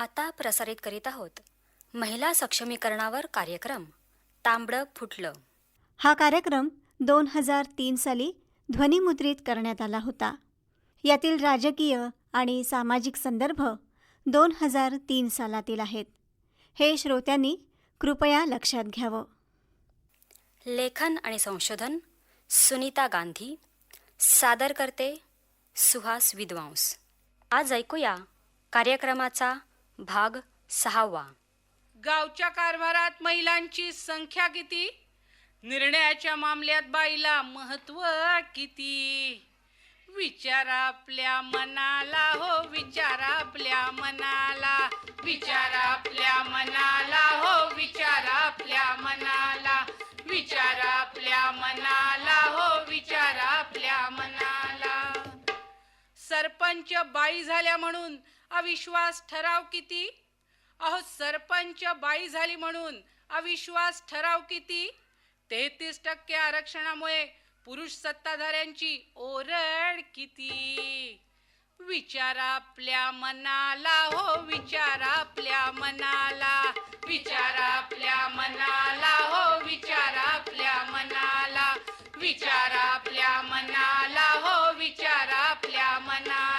आता प्रसारित करीत आहोत. महिला सक्षमीकरणावर कार्यक्रम. तांबडं फुटलं. हा कार्यक्रम दोन हजार तीन साली ध्वनिमुद्रित करण्यात आला होता. यातील राजकीय आणि सामाजिक संदर्भ दोन हजार तीन सालातील आहेत. हे श्रोत्यांनी कृपया लक्षात घ्यावं. लेखन आणि संशोधन सुनीता गांधी सादर करते सुहास विद्वांस. आज ऐकूया कार्यक्रमाचा भाग सहावा. गावच्या कारभारात महिलांची संख्या किती? निर्णयाच्या मामल्यात बाईला महत्त्व किती? विचार आपल्या मनाला हो विचार आपल्या मनाला. विचारा आपल्या मनाला हो विचारा आपल्या मनाला. विचारा आपल्या मनाला हो विचारा आपल्या मनाला. सरपंच बाई झाल्या म्हणून अविश्वास ठराव किती? अहो सरपंच बाई झाली म्हणून अविश्वास ठराव किती? तेहतीस टक्के आरक्षणामुळे पुरुष सत्ताधाऱ्यांची ओरड किती? विचारा आपल्या मनाला हो विचारा आपल्या मनाला. विचारा आपल्या मनाला हो विचारा आपल्या मनाला. विचारा आपल्या मनाला हो विचारा आपल्या मनाला.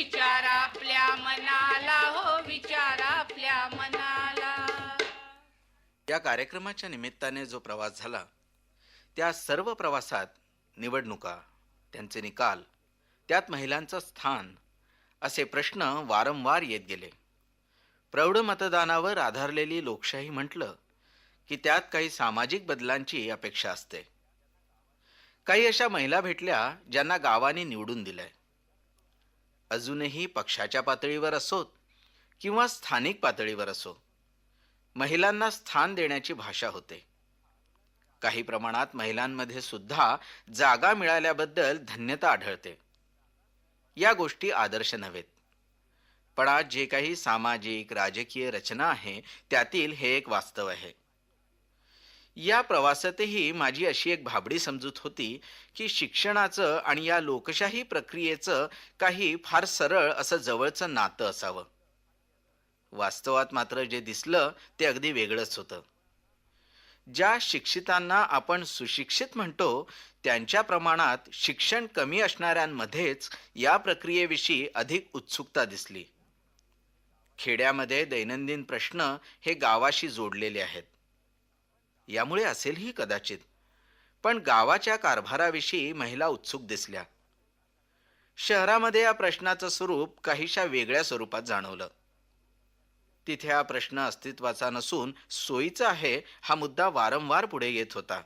विचार आपल्या मनाला हो विचार आपल्या मनाला. या कार्यक्रमाच्या निमित्ताने जो प्रवास झाला त्या सर्व प्रवासात निवडणुका त्यांचे निकाल त्यात महिलांचं स्थान असे प्रश्न वारंवार येत गेले. प्रौढ मतदानावर आधारलेली लोकशाही म्हटलं की त्यात काही सामाजिक बदलांची अपेक्षा असते. काही अशा महिला भेटल्या ज्यांना गावाने निवडून दिलंय. अजूनही पक्षाच्या पातळीवर असोत किंवा स्थानिक पातळीवर असो महिलांना स्थान देण्याची भाषा होते. काही प्रमाणात महिलांमध्ये सुद्धा जागा मिळाल्याबद्दल धन्यता आढळते. या गोष्टी आदर्श नव्हेत पण आज जे काही सामाजिक राजकीय रचना आहे त्यातील हे एक वास्तव आहे. या प्रवासातही माझी अशी एक भाबडी समजूत होती की शिक्षणाचं आणि या लोकशाही प्रक्रियेचं काही फार सरळ असं जवळचं नातं असावं. वास्तवात मात्र जे दिसलं ते अगदी वेगळंच होतं. ज्या शिक्षितांना आपण सुशिक्षित म्हणतो त्यांच्या प्रमाणात शिक्षण कमी असणाऱ्यांमध्येच या प्रक्रियेविषयी अधिक उत्सुकता दिसली. खेड्यामध्ये दैनंदिन प्रश्न हे गावाशी जोडलेले आहेत. यामुळे असेलही कदाचित. पण गावाच्या कारभाराविषयी महिला उत्सुक दिसल्या. शहरामध्ये या प्रश्नाचं स्वरूप काहीशा वेगळ्या स्वरूपात जाणवलं. तिथे हा प्रश्न अस्तित्वाचा नसून सोयीचा आहे हा मुद्दा वारंवार पुढे येत होता.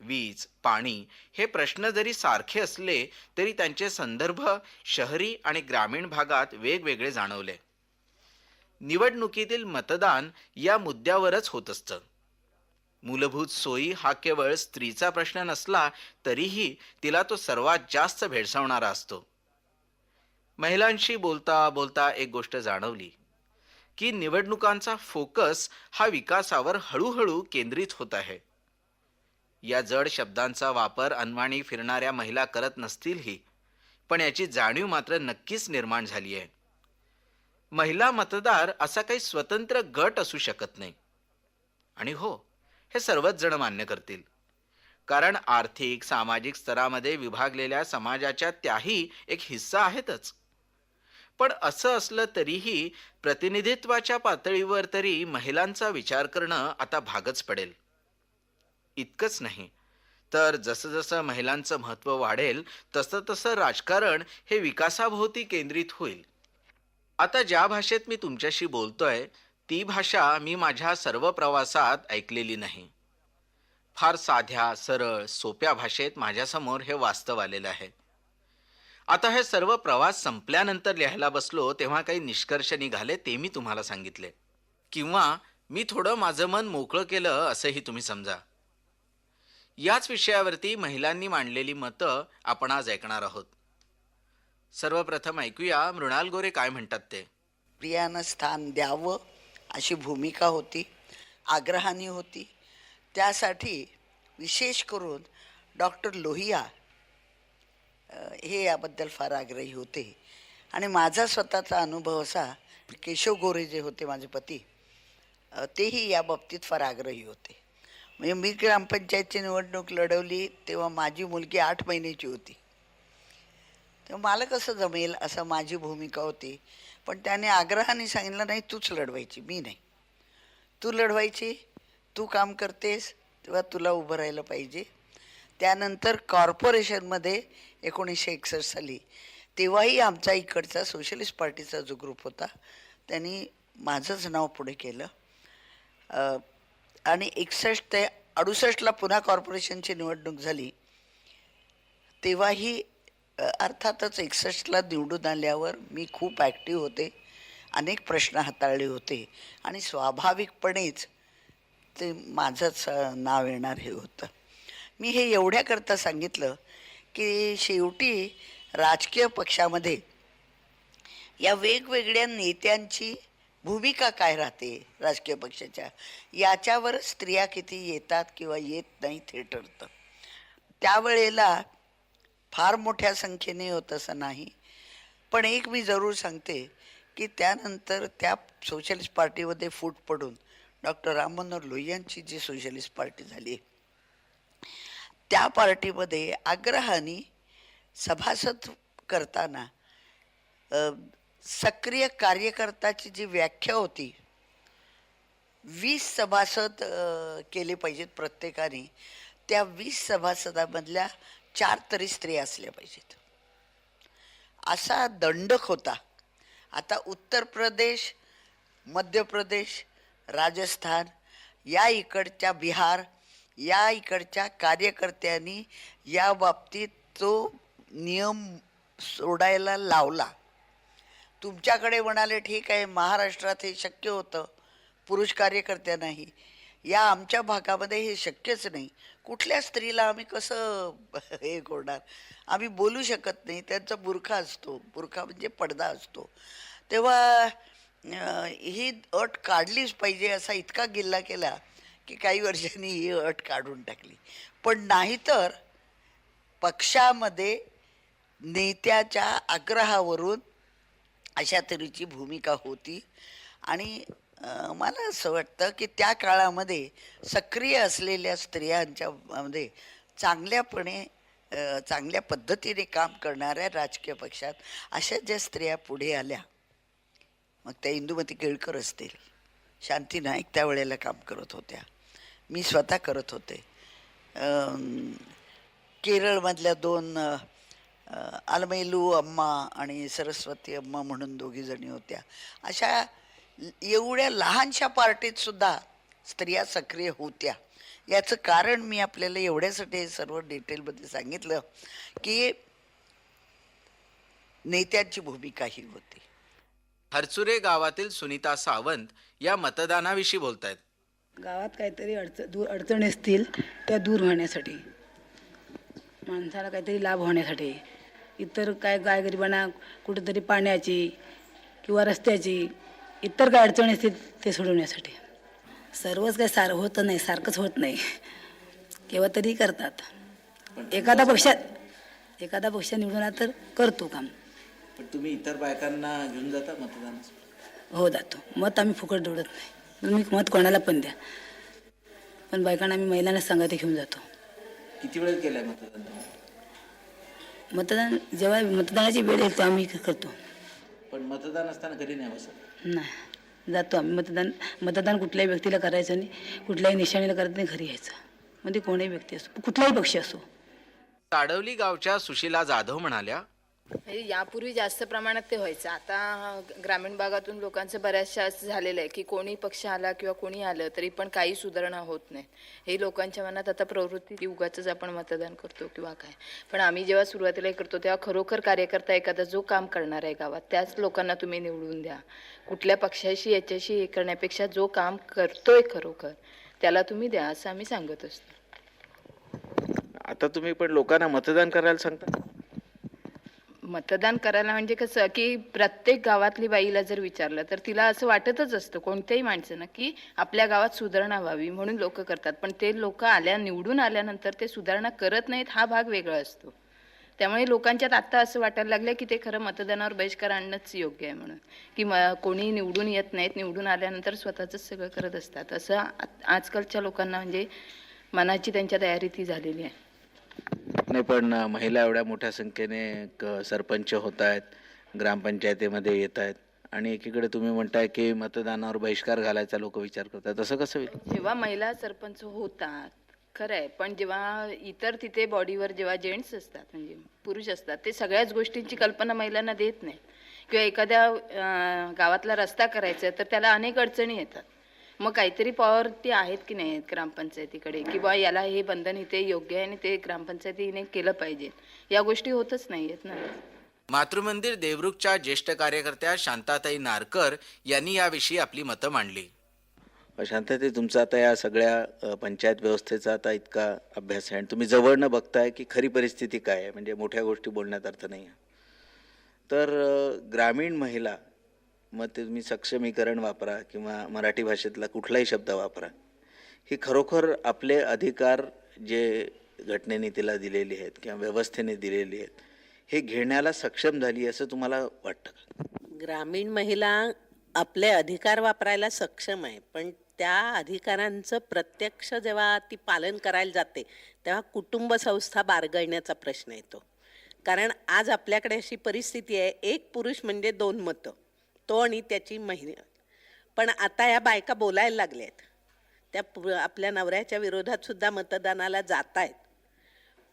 वीज पाणी हे प्रश्न जरी सारखे असले तरी त्यांचे संदर्भ शहरी आणि ग्रामीण भागात वेगवेगळे जाणवले. निवडणुकीतील मतदान या मुद्द्यावरच होत असतं. मूलभूत सोयी हा केवळ स्त्रीचा प्रश्न नसला तरीही तिला तो सर्वात जास्त भेडसावणारा असतो. महिलांशी बोलता बोलता एक गोष्ट जाणवली की निवडणुकांचा फोकस हा विकासावर हळूहळू केंद्रित होत आहे. या जड शब्दांचा वापर अनवाणी फिरणाऱ्या महिला करत नसतीलही पण याची जाणीव मात्र नक्कीच निर्माण झाली आहे. महिला मतदार असा काही स्वतंत्र गट असू शकत नाही. आणि हो हे सर्वच जण मान्य करतील. कारण आर्थिक सामाजिक स्तरामध्ये विभागलेल्या समाजाच्या त्याही एक हिस्सा आहेतच. पण असं असलं तरीही प्रतिनिधित्वाच्या पातळीवर तरी महिलांचा विचार करणं आता भागच पडेल. इतकंच नाही तर जसं जसं महिलांचं महत्त्व वाढेल तसं तसं राजकारण हे विकासाभोवती केंद्रित होईल. आता ज्या भाषेत मी तुमच्याशी बोलतोय ती भाषा मी माझ्या सर्व प्रवासात ऐकलेली नाही. फार साध्या सरळ सोप्या भाषेत माझ्यासमोर हे वास्तव आलेलं आहे. आता हे सर्व प्रवास संपल्यानंतर लिहायला बसलो तेव्हा काही निष्कर्ष निघाले ते मी तुम्हाला सांगितले. किंवा मी थोडं माझं मन मोकळं केलं असंही तुम्ही समजा. याच विषयावरती महिलांनी मांडलेली मतं आपण आज ऐकणार आहोत. सर्वप्रथम ऐकूया मृणाल गोरे काय म्हणतात ते? स्त्रियांना स्थान द्यावं. अशी भूमिका होती आग्रहाने होती. त्यासाठी विशेष करून डॉक्टर लोहिया हे याबद्दल फार आग्रही होते. आणि माझा स्वतःचा अनुभव असा केशव गोरे जे होते माझे पती तेही या बाबतीत फार आग्रही होते. म्हणजे मी ग्रामपंचायतची निवडणूक लढवली तेव्हा माझी मुलगी आठ महिन्याची होती. तेव्हा मला कसं जमेल असं माझी भूमिका होती. पण त्याने आग्रहाने सांगितलं नाही तूच लढवायची मी नाही. तू लढवायची तू काम करतेस तेव्हा तुला उभं राहिलं पाहिजे. त्यानंतर कॉर्पोरेशनमध्ये एकोणीसशे एकसष्ट साली तेव्हाही आमचा इकडचा सोशलिस्ट पार्टीचा जो ग्रुप होता त्यांनी माझंच नाव पुढे केलं. आणि एकसष्ट ते अडुसष्टला पुन्हा कॉर्पोरेशनची निवडणूक झाली. तेव्हाही अर्थातच एकसष्टला निवडून आल्यावर मी खूप ॲक्टिव्ह होते. अनेक प्रश्न हाताळले होते. आणि स्वाभाविकपणेच ते माझंच नाव येणार हे होतं. मी हे एवढ्याकरता सांगितलं की शेवटी राजकीय पक्षामध्ये या वेगवेगळ्या नेत्यांची भूमिका काय राहते राजकीय पक्षाच्या? याच्यावर स्त्रिया किती येतात किंवा येत नाही हे ठरतं. त्यावेळेला फार मोठ्या संख्येने होत असं नाही. पण एक मी जरूर सांगते की त्यानंतर त्या सोशलिस्ट पार्टीमध्ये फूट पडून डॉक्टर राम मनोहर लोहियांची जी सोशलिस्ट पार्टी झाली त्या पार्टीमध्ये आग्रहाने सभासद करताना सक्रिय कार्यकर्त्याची जी व्याख्या होती वीस सभासद केले पाहिजेत प्रत्येकाने. त्या वीस सभासदामधल्या चार तरी स्त्रिया असल्या पाहिजेत. असा दंडक होता. आता उत्तर प्रदेश मध्य प्रदेश राजस्थान या इकडच्या बिहार या इकडच्या कार्यकर्त्यांनी या बाबतीत तो नियम सोडायला लावला. तुमच्याकडे म्हणाले ठीक आहे महाराष्ट्रात हे शक्य होतं. पुरुष कार्यकर्त्यांनाही या आमच्या भागामध्ये हे शक्यच नाही. कुठल्या स्त्रीला आम्ही कसं हे करणार? आम्ही बोलू शकत नाही. त्यांचा बुरखा असतो. बुरखा म्हणजे पडदा असतो. तेव्हा ही अट काढलीच पाहिजे असा इतका गिल्ला केला की काही वर्षांनी ही अट काढून टाकली. पण नाहीतर पक्षामध्ये नेत्याच्या आग्रहावरून अशा तऱ्हेची भूमिका होती. आणि मला असं वाटतं की त्या काळामध्ये सक्रिय असलेल्या स्त्रियांच्या मध्ये चांगल्यापणे चांगल्या पद्धतीने काम करणाऱ्या राजकीय पक्षात अशा ज्या स्त्रिया पुढे आल्या मग त्या इंदुमती केळकर असतील शांती नाईक त्यावेळेला काम करत होत्या मी स्वतः करत होते. केरळमधल्या दोन अं, अम्मा आणि सरस्वती अम्मा म्हणून दोघी जणी होत्या. अशा एवढ्या लहानशा पार्टीत सुद्धा स्त्रिया सक्रिय होत्या. याचं कारण मी आपल्याला एवढ्यासाठी हे सर्व डिटेलमध्ये सांगितलं की नेत्यांची भूमिका ही होती. हरचुरे गावातील सुनीता सावंत या मतदानाविषयी बोलतायत. गावात काहीतरी अडचण दूर अडचणी असतील त्या दूर होण्यासाठी माणसाला काहीतरी लाभ होण्यासाठी इतर काय गायगरिबांना कुठेतरी पाण्याची किंवा रस्त्याची इतर काय अडचणी असतील ते सोडवण्यासाठी सर्वच काय सार होतं नाही सारखंच होत नाही. केव्हा तरी करतात. एखादा पक्षात एखादा पक्ष निवडून आला तर करतो काम. पण तुम्ही इतर बायकांना घेऊन जाता मतदानास हो जातो. मत आम्ही फुकट दौडत नाही. तुम्ही मत कोणाला पण द्या. पण बायकांना आम्ही महिलांना सांगायला घेऊन जातो. किती वेळ केलंय मतदान तुम्ही? मतदान जेव्हा मतदानाची वेळ येईल तेव्हा आम्ही करतो. पण मतदान असताना घरी नाही बसत. नाही. जातो आम्ही. मतदान मतदान कुठल्याही व्यक्तीला करायचं नाही कुठल्याही निशाणीला करायचं नाही घरी यायचं. म्हणजे कोणीही व्यक्ती असो कुठलाही पक्ष असो. ताडवली गावच्या सुशीला जाधव म्हणाल्या यापूर्वी जास्त प्रमाणात ते व्हायचं. आता ग्रामीण भागातून लोकांचं बऱ्याचशा असं झालेलं आहे की कोणी पक्ष आला किंवा कोणी आलं तरी पण काही सुधारणा होत नाही हे लोकांच्या मनात आता प्रवृत्ती उगाच आपण मतदान करतो किंवा काय. पण आम्ही जेव्हा सुरुवातीला करतो तेव्हा खरोखर कार्यकर्ता एखादा जो काम करणार आहे गावात त्याच लोकांना तुम्ही निवडून द्या. कुठल्या पक्षाशी याच्याशी हे करण्यापेक्षा जो काम करतोय खरोखर त्याला तुम्ही द्या असं आम्ही सांगत असतो. आता तुम्ही पण लोकांना मतदान करायला सांगता? मतदान करायला म्हणजे कसं की प्रत्येक गावातली बाईला जर विचारलं तर तिला असं वाटतच असतं कोणत्याही माणसानं की आपल्या गावात सुधारणा व्हावी म्हणून लोक करतात. पण ते लोक आल्या निवडून आल्यानंतर ते सुधारणा करत नाहीत हा भाग वेगळा असतो. त्यामुळे लोकांच्यात आत्ता असं वाटायला लागलं की ते खरं मतदानावर बहिष्कार आणणंच योग्य आहे म्हणून. की म कोणी निवडून येत नाहीत निवडून आल्यानंतर स्वतःचंच सगळं करत असतात. असं आ- आजकालच्या लोकांना म्हणजे मनाची त्यांच्या तयारी ती झालेली आहे. नाही पण महिला एवढ्या मोठ्या संख्येने क- सरपंच होत आहेत ग्रामपंचायतीमध्ये येत आहेत आणि एकीकडे तुम्ही म्हणताय की मतदानावर बहिष्कार घालायचा लोक विचार करतात. तसं कसं होईल? जेव्हा महिला सरपंच होतात खरं आहे पण जेव्हा इतर तिथे बॉडीवर जेव्हा जेंट्स असतात म्हणजे पुरुष असतात ते सगळ्याच गोष्टींची कल्पना महिलांना देत नाहीत. किंवा एखाद्या गावातला रस्ता करायचा आहे तर त्याला अनेक अडचणी येतात. मग काहीतरी पॉवर ती आहेत की नाही ग्रामपंचायतीकडे? की बा याला हे बंधन इथे योग्य आहे आणि ते ग्रामपंचायतीने केलं पाहिजे? या गोष्टी होतच नाही आहेत ना? मातृमंदिर देवरुखच्या ज्येष्ठ कार्यकर्त्या शांताताई नारकर यांनी याविषयी आपली मतं मांडली. शांताताई तुमचा आता या सगळ्या पंचायत व्यवस्थेचा आता इतका अभ्यास आहे आणि तुम्ही जवळनं बघताय की खरी परिस्थिती काय आहे? म्हणजे मोठ्या गोष्टी बोलण्यात अर्थ नाही आहे तर ग्रामीण महिला मग ते तुम्ही सक्षमीकरण वापरा किंवा मराठी भाषेतला कुठलाही शब्द वापरा. ही खरोखर आपले अधिकार जे घटनेने तिला दिलेली आहेत किंवा व्यवस्थेने दिलेली आहेत हे घेण्याला सक्षम झाली असं तुम्हाला वाटतं का? ग्रामीण महिला आपले अधिकार वापरायला सक्षम आहे पण त्या अधिकारांचं प्रत्यक्ष जेव्हा ती पालन करायला जाते तेव्हा कुटुंब संस्था बारगळण्याचा प्रश्न येतो. कारण आज आपल्याकडे अशी परिस्थिती आहे एक पुरुष म्हणजे दोन मतं. तो आणि त्याची महिने पण आता या बायका बोलायला लागल्या आहेत त्या आपल्या नवऱ्याच्या विरोधात सुद्धा मतदानाला जात आहेत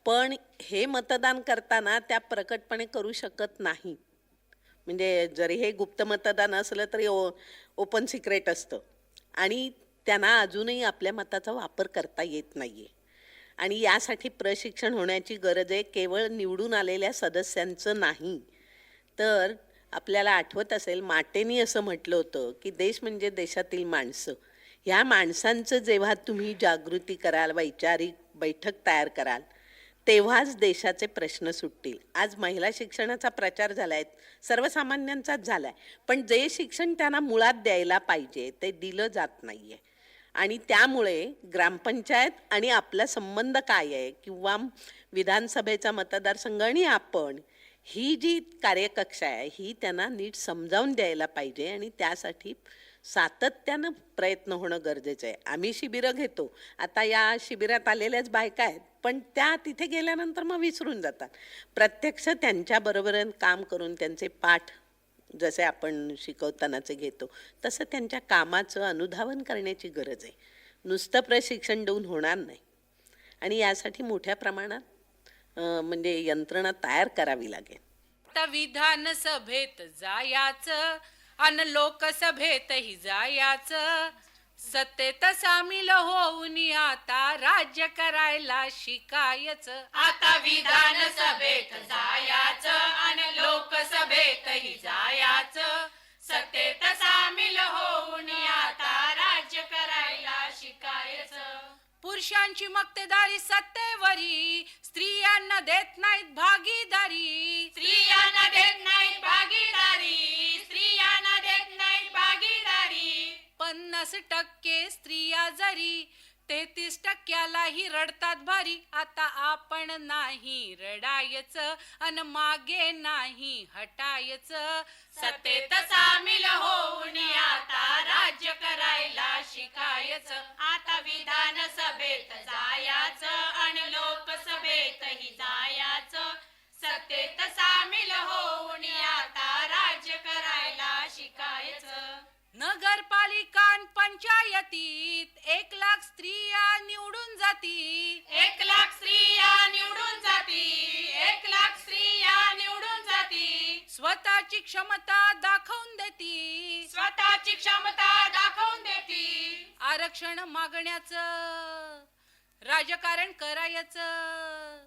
पण हे मतदान करताना त्या प्रकटपणे करू शकत नाही. म्हणजे जरी हे गुप्त मतदान असलं तरी ओ ओपन सिक्रेट असतं. आणि त्यांना अजूनही आपल्या मताचा वापर करता येत नाही आहे आणि यासाठी प्रशिक्षण होण्याची गरज आहे केवळ निवडून आलेल्या सदस्यांचं नाही. तर आपल्याला आठवत असेल माटेनी असं म्हटलं होतं की देश म्हणजे देशातील माणसं. ह्या माणसांचं जेव्हा तुम्ही जागृती कराल वैचारिक बैठक तयार कराल तेव्हाच देशाचे प्रश्न सुटतील. आज महिला शिक्षणाचा प्रचार झाला आहे सर्वसामान्यांचाच झाला आहे पण जे शिक्षण त्यांना मुळात द्यायला पाहिजे ते दिलं जात नाही आहे आणि त्यामुळे ग्रामपंचायत आणि आपला संबंध काय आहे? किंवा विधानसभेचा मतदारसंघ आणि आपण ही जी कार्यकक्षा आहे ही त्यांना नीट समजावून द्यायला पाहिजे आणि त्यासाठी सातत्यानं प्रयत्न होणं गरजेचं आहे. आम्ही शिबिरं घेतो. आता या शिबिरात आलेल्याच बायका आहेत पण त्या तिथे गेल्यानंतर मग विसरून जातात. प्रत्यक्ष त्यांच्याबरोबर काम करून त्यांचे पाठ जसे आपण शिकवतानाचे घेतो तसं त्यांच्या कामाचं अनुधावन करण्याची गरज आहे. नुसतं प्रशिक्षण देऊन होणार नाही. आणि यासाठी मोठ्या प्रमाणात म्हणजे यंत्रणा तयार करावी लागेल. आता विधानसभेत जायाच अन लोकसभेतही जायाच. सत्तेत सामील होऊन आता राज्य करायला शिकायच. आता विधानसभेत जायाच अन लोकसभेतही जायाच. सत्तेत सामील होऊन आता राज्य करायला शिकायचं. पुरुषांची मक्तेदारी सत्तेवरी स्त्रियांना देत नाहीत भागीदारी. स्त्रियांना देत नाहीत भागीदारी स्त्रियांना देत नाहीत भागीदारी. पन्नास टक्के स्त्रिया जरी तेहतीस टक्क्यालाही रडतात भारी. आता आपण नाही रडायच अन मागे नाही हटायच. सत्तेत सामील होऊन आता राज्य करायला शिकायच. आता विधानसभेत जायाच आणि लोकसभेतही जायाच. सत्तेत सामील होऊन आता राज्य करायला शिकायच. नगर अन पंचायतीत एक लाख स्त्रिया निवडून जाती एक लाख स्त्रिया निवडून जाती एक लाख स्त्रिया निवडून जाती स्वतःची क्षमता दाखवून देती स्वतःची क्षमता दाखवून देती आरक्षण मागण्याचं राजकारण करायचं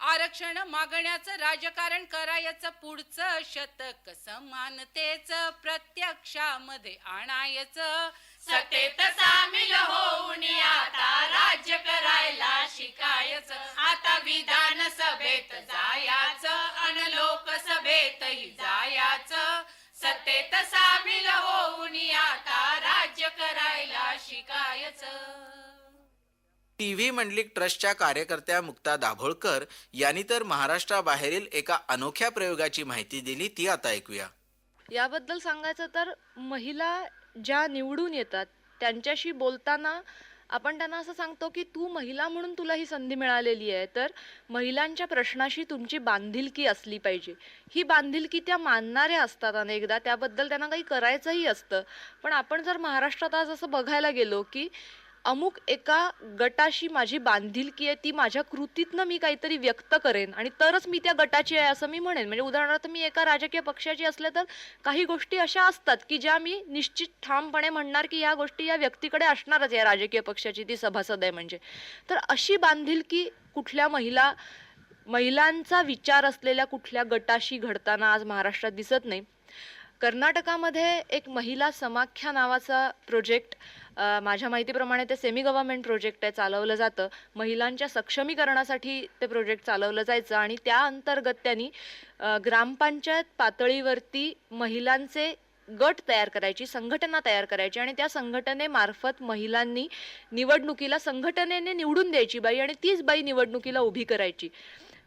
आरक्षण मागण्याचं राजकारण करायचं पुढचं शतक समानतेच प्रत्यक्षामध्ये आणायचं. सतेत सामील होऊन आता राज्य करायला शिकायचं. आता विधानसभेत जायाचं आणि लोकसभेतही जायाचं. सत्तेत सामील होऊन आता राज्य करायला शिकायचं. टी व्ही मंडलिक ट्रस्टच्या कार्यकर्त्या मुक्ता दाभोळकर यांनी तर महाराष्ट्राबाहेरील एका अनोख्या प्रयोगाची माहिती दिली ती आता ऐकूया. याबद्दल सांगायचं तर महिला ज्या निवडून येतात त्यांच्याशी बोलताना आपण त्यांना असं सांगतो की तू महिला म्हणून तुला ही संधी मिळालेली आहे तर महिलांच्या प्रश्नाशी तुमची बांधिलकी असली पाहिजे. ही बांधिलकी त्या मानणाऱ्या असतात अनेकदा त्याबद्दल त्यांना काही करायचंही असतं. पण आपण जर महाराष्ट्रात आज असं बघायला गेलो की अमुक एका गटाशी माझी बांधिलकी आहे ती माझ्या कृतीतनं मी काहीतरी व्यक्त करेन आणि तरच मी त्या गटाची आहे असं मी म्हणेन. म्हणजे उदाहरणार्थ मी एका राजकीय पक्षाची असले तर काही गोष्टी अशा असतात की ज्या मी निश्चित ठामपणे म्हणणार की या गोष्टी या व्यक्तीकडे असणारच या राजकीय पक्षाची ती सभासद आहे म्हणजे. तर अशी बांधिलकी कुठल्या महिला महिलांचा विचार असलेल्या कुठल्या गटाशी घडताना आज महाराष्ट्रात दिसत नाही. कर्नाटकामध्ये एक महिला समाख्या नावाचा प्रोजेक्ट माझ्या माहितीप्रमाणे ते सेमी गव्हर्नमेंट प्रोजेक्ट आहे चालवलं जातं. महिलांच्या सक्षमीकरणासाठी ते प्रोजेक्ट चालवलं जायचं आणि त्या अंतर्गत त्यांनी ग्रामपंचायत पातळीवरती महिलांचे गट तयार करायची संघटना तयार करायची आणि त्या संघटनेमार्फत महिलांनी निवडणुकीला संघटनेने निवडून द्यायची बाई आणि तीच बाई निवडणुकीला उभी करायची.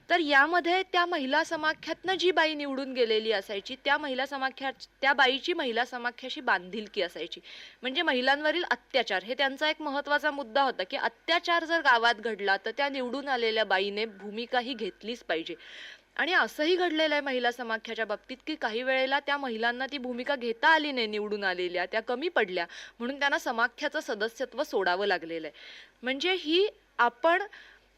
तर यामध्ये त्या महिला समाख्यातनं जी बाई निवडून गेलेली असायची त्या महिला समाख्या त्या बाईची महिला समाख्याशी बांधिलकी असायची. म्हणजे महिलांवरील अत्याचार हे त्यांचा एक महत्त्वाचा मुद्दा होता की अत्याचार जर गावात घडला तर त्या निवडून आलेल्या बाईने भूमिका ही घेतलीच पाहिजे. आणि असंही घडलेलं आहे महिला समाख्याच्या बाबतीत की काही वेळेला त्या महिलांना ती भूमिका घेता आली नाही निवडून आलेल्या त्या कमी पडल्या म्हणून त्यांना समाख्याचं सदस्यत्व सोडावं लागलेलं आहे. म्हणजे ही आपण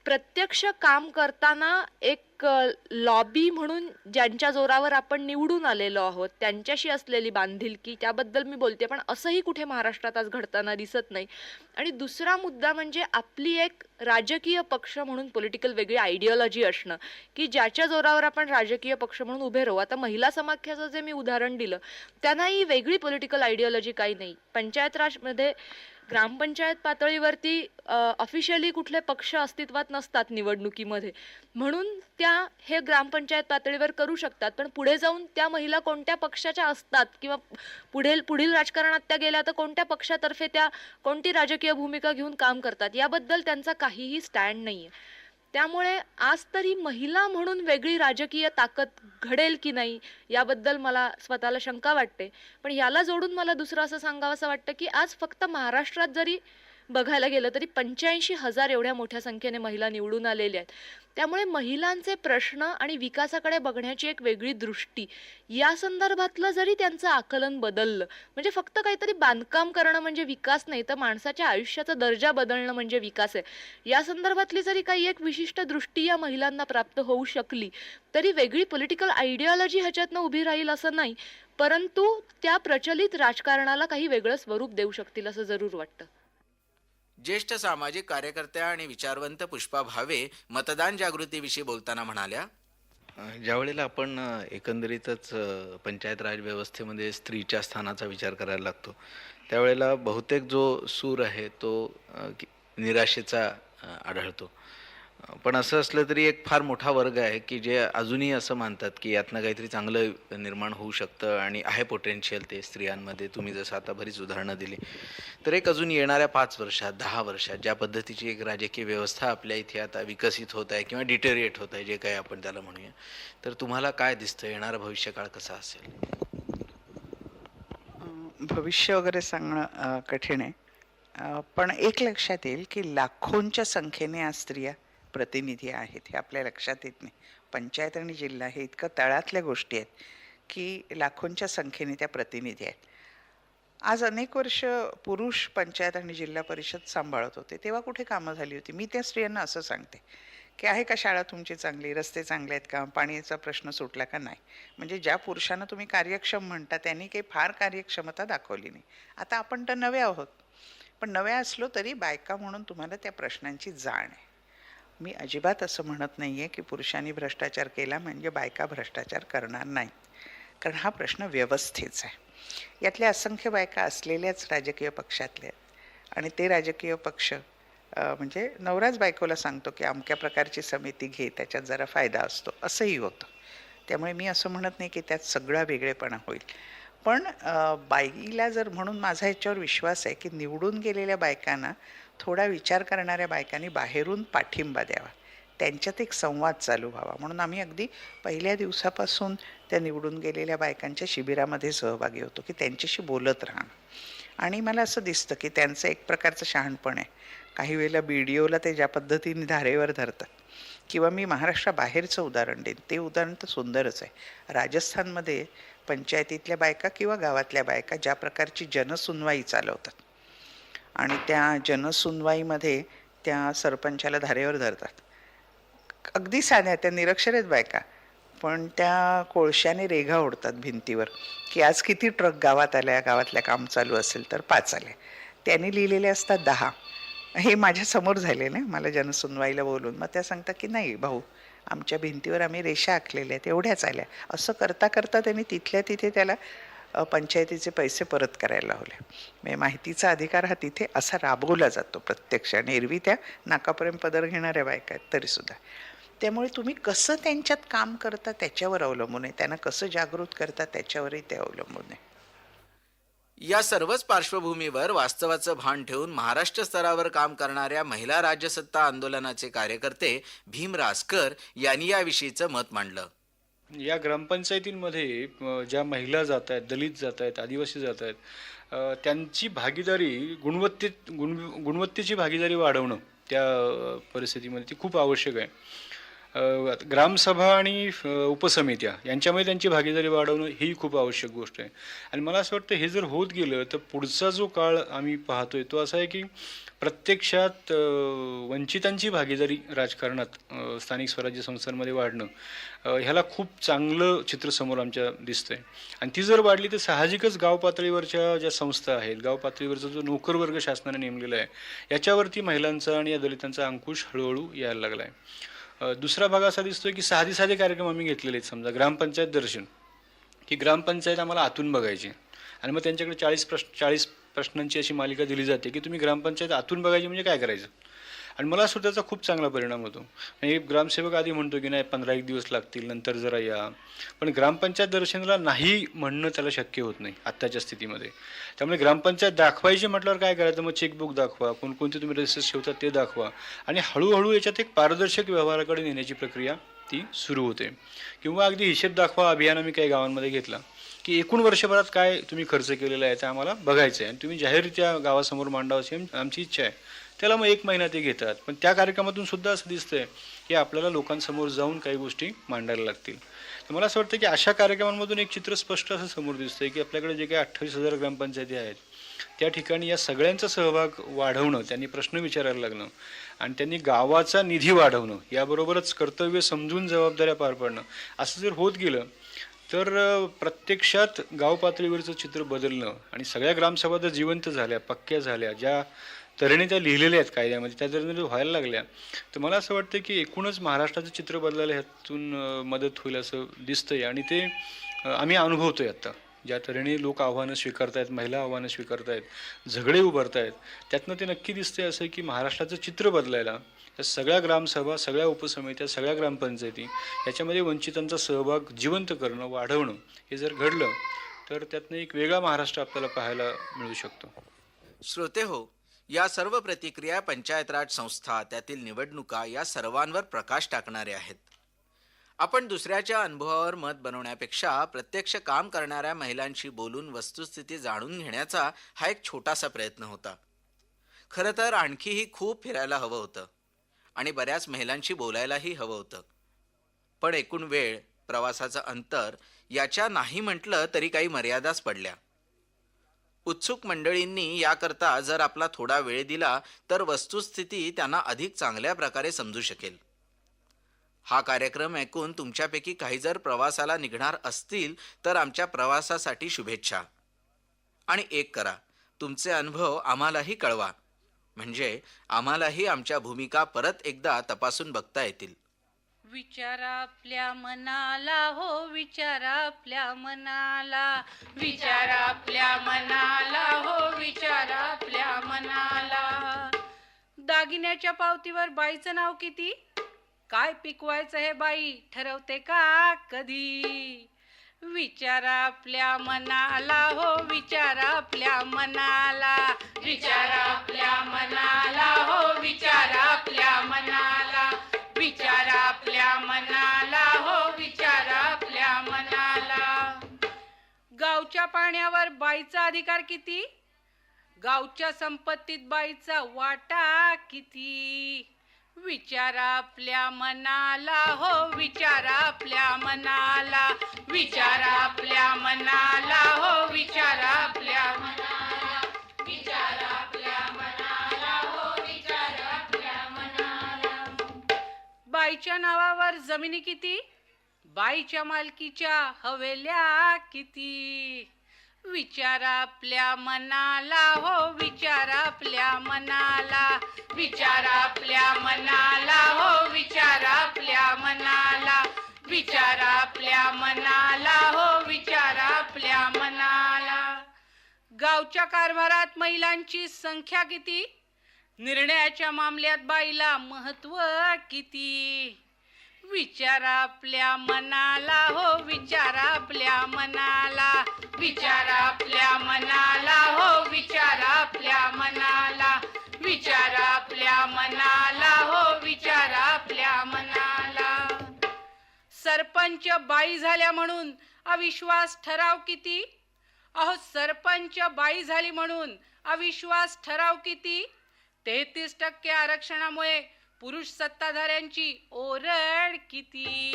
प्रत्यक्ष काम करताना एक लॉबी म्हणून ज्यांच्या जोरावर आपण निवडून आलेलो आहोत त्यांच्याशी असलेली बांधिलकी त्याबद्दल मी बोलते पण असंही कुठे महाराष्ट्रात आज घडताना दिसत नाही. आणि दुसरा मुद्दा म्हणजे आपली एक राजकीय पक्ष म्हणून पॉलिटिकल वेगळी आयडिओलॉजी असणं की ज्याच्या जोरावर आपण राजकीय पक्ष म्हणून उभे राहू. आता महिला समाख्याचं जे मी उदाहरण दिलं त्यांनाही वेगळी पॉलिटिकल आयडिओलॉजी काही नाही. पंचायत राजमध्ये ग्रामपंचायत पातळीवरती ऑफिशियली कुठले पक्ष अस्तित्वात नसतात निवडणुकीमध्ये. म्हणून त्या हे ग्रामपंचायत पातळीवर करू शकतात. पण पुढे जाऊन त्या महिला कोणत्या पक्षाच्या असतात किंवा पुढे पुढील राजकारणात त्या गेल्या तर कोणत्या पक्षातर्फे त्या कोणती राजकीय भूमिका घेऊन काम करतात याबद्दल त्यांचा काहीही स्टँड नाही आहे त्यामुळे आज तरी महिला म्हणून वेगळी राजकीय ताकद घडेल की नाही याबद्दल मला स्वतःला शंका वाटते. पण याला जोडून मला दुसरं असं सांगावं वाटतं की आज फक्त महाराष्ट्रात जरी बघायला गेलं तरी पंच्याऐंशी हजार एवढ्या मोठ्या संख्येने महिला निवडून आलेल्या आहेत. त्यामुळे महिलांचे प्रश्न आणि विकासाकडे बघण्याची एक वेगळी दृष्टी या संदर्भातलं जरी त्यांचं आकलन बदललं म्हणजे फक्त काहीतरी बांधकाम करणं म्हणजे विकास नाही तर माणसाच्या आयुष्याचा दर्जा बदलणं म्हणजे विकास आहे. या संदर्भातली जरी काही एक विशिष्ट दृष्टी या महिलांना प्राप्त होऊ शकली तरी वेगळी पॉलिटिकल आयडियॉलॉजी ह्याच्यातनं उभी राहील असं नाही परंतु त्या प्रचलित राजकारणाला काही वेगळं स्वरूप देऊ शकतील असं जरूर वाटतं. ज्येष्ठ सामाजिक कार्यकर्त्या आणि विचारवंत पुष्पा भावे मतदान जागृतीविषयी बोलताना म्हणाल्या ज्यावेळेला आपण एकंदरीतच पंचायत राज व्यवस्थेमध्ये स्त्रीच्या स्थानाचा विचार करायला लागतो त्यावेळेला बहुतेक जो सूर आहे तो निराशेचा आढळतो. पण असं असलं तरी एक फार मोठा वर्ग आहे की जे अजूनही असं मानतात की यातनं काहीतरी चांगलं निर्माण होऊ शकतं आणि आहे पोटेन्शियल ते स्त्रियांमध्ये. तुम्ही जसं आता बरीच उदाहरणं दिली. तर एक अजून येणाऱ्या पाच वर्षात दहा वर्षात ज्या पद्धतीची एक राजकीय व्यवस्था आपल्या इथे आता विकसित होत आहे किंवा डिटेरिएट होत आहे जे काही आपण त्याला म्हणूया. तर तुम्हाला काय दिसतं? येणारा भविष्यकाळ कसा असेल? भविष्य वगैरे सांगणं कठीण आहे. पण एक लक्षात येईल की लाखोंच्या संख्येने आज स्त्रिया प्रतिनिधी आहेत हे आपल्या लक्षात येत नाही. पंचायत आणि जिल्हा हे इतकं तळातल्या गोष्टी आहेत की लाखोंच्या संख्येने त्या प्रतिनिधी आहेत. आज अनेक वर्ष पुरुष पंचायत आणि जिल्हा परिषद सांभाळत होते. तेव्हा कुठे कामं झाली होती? मी त्या स्त्रियांना असं सांगते की आहे का शाळा तुमची चांगली? रस्ते चांगले आहेत का? पाण्याचा प्रश्न सुटला का? नाही. म्हणजे ज्या पुरुषांना तुम्ही कार्यक्षम म्हणता त्यांनी काही फार कार्यक्षमता दाखवली नाही. आता आपण तर नवे आहोत. पण नव्या असलो तरी बायका म्हणून तुम्हाला त्या प्रश्नांची जाण आहे. मी अजिबात असं म्हणत नाही आहे की पुरुषांनी भ्रष्टाचार केला म्हणजे बायका भ्रष्टाचार करणार नाहीत. कारण हा प्रश्न व्यवस्थेचा आहे. यातल्या असंख्य बायका असलेल्याच राजकीय पक्षातल्या आहेत. आणि ते राजकीय पक्ष म्हणजे नवराच बायकोला सांगतो की अमक्या प्रकारची समिती घे त्याच्यात जरा फायदा असतो असंही होतं. त्यामुळे मी असं म्हणत नाही की त्यात सगळा वेगळेपणा होईल. पण बाईला जर म्हणून माझा ह्याच्यावर विश्वास आहे की निवडून गेलेल्या बायकांना थोडा विचार करणाऱ्या बायकांनी बाहेरून पाठिंबा द्यावा. त्यांच्यात एक संवाद चालू व्हावा. म्हणून आम्ही अगदी पहिल्या दिवसापासून त्या निवडून गेलेल्या बायकांच्या शिबिरामध्ये सहभागी होतो की त्यांच्याशी बोलत राहणं. आणि मला असं दिसतं की त्यांचं एक प्रकारचं शहाणपण आहे. काही वेळेला बी डी ओला ते ज्या पद्धतीने धारेवर धरतात किंवा मी महाराष्ट्राबाहेरचं उदाहरण देईन. ते उदाहरण तर सुंदरच आहे. राजस्थानमध्ये पंचायतीतल्या बायका किंवा गावातल्या बायका ज्या प्रकारची जनसुनवाई चालवतात. आणि त्या जनसुनवाईमध्ये त्या सरपंचाला धारेवर धरतात. अगदी साध्या त्या निरक्षर आहेत बायका पण त्या कोळशाने रेघा ओढतात भिंतीवर की आज किती ट्रक गावात आल्या गावातल्या काम चालू असेल तर पाच आले त्यांनी लिहिलेले असतात दहा. हे माझ्यासमोर झाले झालेलं आहे मला जनसुनवाईला बोलून. मग त्या सांगतात की नाही भाऊ आमच्या भिंतीवर आम्ही रेषा आखलेल्या आहेत एवढ्याच आल्या. असं करता करता त्यांनी तिथल्या तिथे त्याला पंचायतीचे पैसे परत करायला लावले. म्हणजे माहितीचा अधिकार हा तिथे असा राबवला जातो प्रत्यक्ष. आणि एरवी त्या नाकापर्यंत पदर घेणाऱ्या बायका आहेत तरीसुद्धा. त्यामुळे तुम्ही कसं त्यांच्यात काम करता त्याच्यावर अवलंबून आहे. त्यांना कसं जागृत करता त्याच्यावरही ते अवलंबून आहे. या सर्वच पार्श्वभूमीवर वास्तवाचं भान ठेवून महाराष्ट्र स्तरावर काम करणाऱ्या महिला राज्यसत्ता आंदोलनाचे कार्यकर्ते भीम रासकर यांनी याविषयीचं मत मांडलं. या ग्रामपंचायतींमध्ये ज्या महिला जात आहेत दलित जात आहेत आदिवासी जात आहेत त्यांची भागीदारी गुणवत्तेत गुण गुणवत्तेची भागीदारी वाढवणं त्या परिस्थितीमध्ये ती खूप आवश्यक आहे. ग्रामसभा आणि उपसमित्या यांच्यामध्ये त्यांची भागीदारी वाढवणं ही खूप आवश्यक गोष्ट आहे. आणि मला असं वाटतं हे जर होत गेलं तर पुढचा जो काळ आम्ही पाहतोय तो असा आहे की प्रत्यक्षात वंचितांची भागीदारी राजकारणात स्थानिक स्वराज्य संस्थांमध्ये वाढणं ह्याला खूप चांगलं चित्र समोर आमच्या दिसतंय. आणि ती जर वाढली तर साहजिकच गाव पातळीवरच्या ज्या संस्था आहेत गाव पातळीवरचा जो नोकरवर्ग शासनाने नेमलेला आहे याच्यावरती महिलांचा आणि या दलितांचा अंकुश हळूहळू यायला लागला आहे दुसरा भाग असा दिसतोय की साधे साधे कार्यक्रम आम्ही घेतलेले आहेत. समजा ग्रामपंचायत दर्शन. की ग्रामपंचायत आम्हाला आतून बघायची. आणि मग त्यांच्याकडे चाळीस प्रश्न चाळीस प्रश्नांची अशी मालिका दिली जाते की तुम्ही ग्रामपंचायत आतून बघायची म्हणजे काय करायचं? आणि मला असं त्याचा खूप चांगला परिणाम होतो. म्हणजे ग्रामसेवक आधी म्हणतो की नाही पंधरा एक दिवस लागतील नंतर जरा या. पण ग्रामपंचायत दर्शनाला नाही म्हणणं त्याला शक्य होत नाही आत्ताच्या स्थितीमध्ये. त्यामुळे ग्रामपंचायत दाखवायची म्हटल्यावर काय करायचं? मग चेकबुक दाखवा कोणकोणते तुम्ही रजिस्टर्स ठेवतात ते दाखवा. आणि हळूहळू याच्यात एक पारदर्शक व्यवहाराकडे नेण्याची प्रक्रिया ती सुरू होते. किंवा अगदी हिशेब दाखवा अभियान आम्ही काही गावांमध्ये घेतला. की एकूण वर्षभरात काय तुम्ही खर्च केलेला आहे ते आम्हाला बघायचं आहे आणि तुम्ही जाहीररित्या गावासमोर मांडावं अशी आमची इच्छा आहे. त्याला मग एक महिना ते घेतात. पण त्या कार्यक्रमातून सुद्धा असं दिसतंय की आपल्याला लोकांसमोर जाऊन काही गोष्टी मांडायला लागतील. तर मला असं वाटतं की अशा कार्यक्रमांमधून एक चित्र स्पष्ट असं समोर दिसतंय की आपल्याकडे जे काही अठ्ठावीस हजार ग्रामपंचायती आहेत त्या ठिकाणी या सगळ्यांचा सहभाग वाढवणं त्यांनी प्रश्न विचारायला लागणं आणि त्यांनी गावाचा निधी वाढवणं याबरोबरच कर्तव्य समजून जबाबदाऱ्या पार पाडणं असं जर होत गेलं तर प्रत्यक्षात गाव पातळीवरचं चित्र बदलणं आणि सगळ्या ग्रामसभा जर जिवंत झाल्या पक्क्या झाल्या ज्या तऱ्हेने त्या लिहिलेल्या आहेत कायद्यामध्ये म्हणजे त्या जर जर व्हायला लागल्या. तर मला असं वाटतं की एकूणच महाराष्ट्राचं चित्र बदलायला ह्यातून मदत होईल असं दिसतंय. आणि ते आम्ही आम्ही अनुभवतोय आत्ता ज्या तऱ्हेने लोक आव्हानं स्वीकारतायत महिला आव्हानं स्वीकारतायत झगडे उभारतायत त्यातनं ते नक्की दिसतंय असं की महाराष्ट्राचं चित्र बदलायला त्या सगळ्या ग्रामसभा सगळ्या उपसमित्या सगळ्या ग्रामपंचायती याच्यामध्ये वंचितांचा सहभाग जिवंत करणं वाढवणं हे जर घडलं तर त्यातनं एक वेगळा महाराष्ट्र आपल्याला पाहायला मिळू शकतो. श्रोते हो या सर्व प्रतिक्रिया पंचायत राज संस्था त्यातील निवडणुका या सर्वांवर प्रकाश टाकणारे आहेत. आपण दुसऱ्याच्या अनुभवावर मत बनवण्यापेक्षा प्रत्यक्ष काम करणाऱ्या महिलांशी बोलून वस्तुस्थिती जाणून घेण्याचा हा एक छोटासा प्रयत्न होता. खरं तर आणखीही खूप फिरायला हवं होतं आणि बऱ्याच महिलांशी बोलायलाही हवं होतं. पण एकूण वेळ प्रवासाचं अंतर याच्या नाही म्हटलं तरी काही मर्यादाच पडल्या. उत्सुक मंडळींनी याकरता जर आपला थोडा वेळ दिला तर वस्तुस्थिती त्यांना अधिक चांगल्या प्रकारे समजू शकेल. हा कार्यक्रम ऐकून तुमच्यापैकी काही जर प्रवासाला निघणार असतील तर आमच्या प्रवासासाठी शुभेच्छा. आणि एक करा तुमचे अनुभव आम्हालाही कळवा. म्हणजे आम्हालाही आमच्या भूमिका परत एकदा तपासून बघता येतील. विचारा आपल्या मनाला हो विचारा आपल्या मनाला. विचारा आपल्या मनाला हो विचारा आपल्या मनाला. दागिन्याच्या पावतीवर बाईचं नाव किती? काय पिकवायचं हे बाई? ठरवते का कधी? विचारा आपल्या मनाला हो विचारा आपल्या मनाला. विचारा आपल्या मनाला. पाण्यावर बाईचा अधिकार किती? गावच्या संपत्तीत बाईचा वाटा किती? विचारा आपल्या मनाला हो विचारा आपल्या मनाला विचारा आपल्या मनाला हो विचारा आपल्या मनाला विचारा आपल्या मनाला हो विचारा आपल्या मनाला. बाईच्या नावावर जमिनी किती? बाईच्या मालकीच्या हवेल्या किती? विचार आपल्या मनाला हो विचार आपल्या मनाला. विचार आपल्या मनाला हो विचार आपल्या मनाला. विचार आपल्या मनाला हो विचारा आपल्या मनाला. गावच्या कारभारात महिलांची संख्या किती? निर्णयाच्या मामल्यात बाईला महत्त्व किती? विचार आपल्या मनाला हो विचार आपल्या मनाला. विचारा आपल्या मनाला हो विचारा आपल्या मनाला. विचारा आपल्या मनाला हो विचारा आपल्या मनाला. सरपंच बाई झाल्या म्हणून अविश्वास ठराव किती? अहो सरपंच बाई झाली म्हणून अविश्वास ठराव किती? तेहतीस टक्के आरक्षणामुळे पुरुष सत्ताधाऱ्यांची ओरड किती?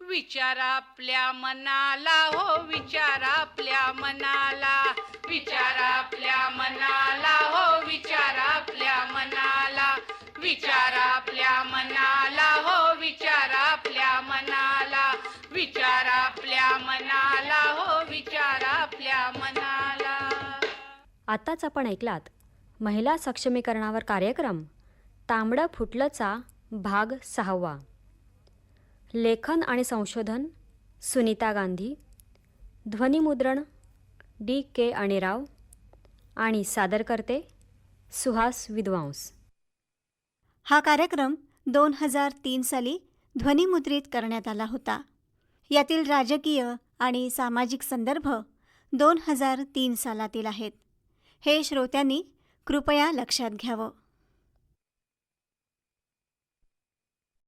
विचारा आपल्या मनाला हो विचारा आपल्या मनाला. विचारा आपल्या मनाला हो विचारा आपल्या मनाला. विचारा आपल्या मनाला हो विचारा आपल्या मनाला. विचारा आपल्या मनाला हो विचारा आपल्या मनाला. आताच आपण ऐकलात महिला सक्षमीकरणावर कार्यक्रम. तांबडं फुटलंचा भाग सहावा. लेखन आणि संशोधन सुनीता गांधी ध्वनिमुद्रण डी के अणेराव आणि सादरकर्ते सुहास विद्वांस. हा कार्यक्रम दोन हजार तीन साली ध्वनिमुद्रित करण्यात आला होता. यातील राजकीय आणि सामाजिक संदर्भ दोन हजार तीन सालातील आहेत. हे श्रोत्यांनी कृपया लक्षात घ्यावं.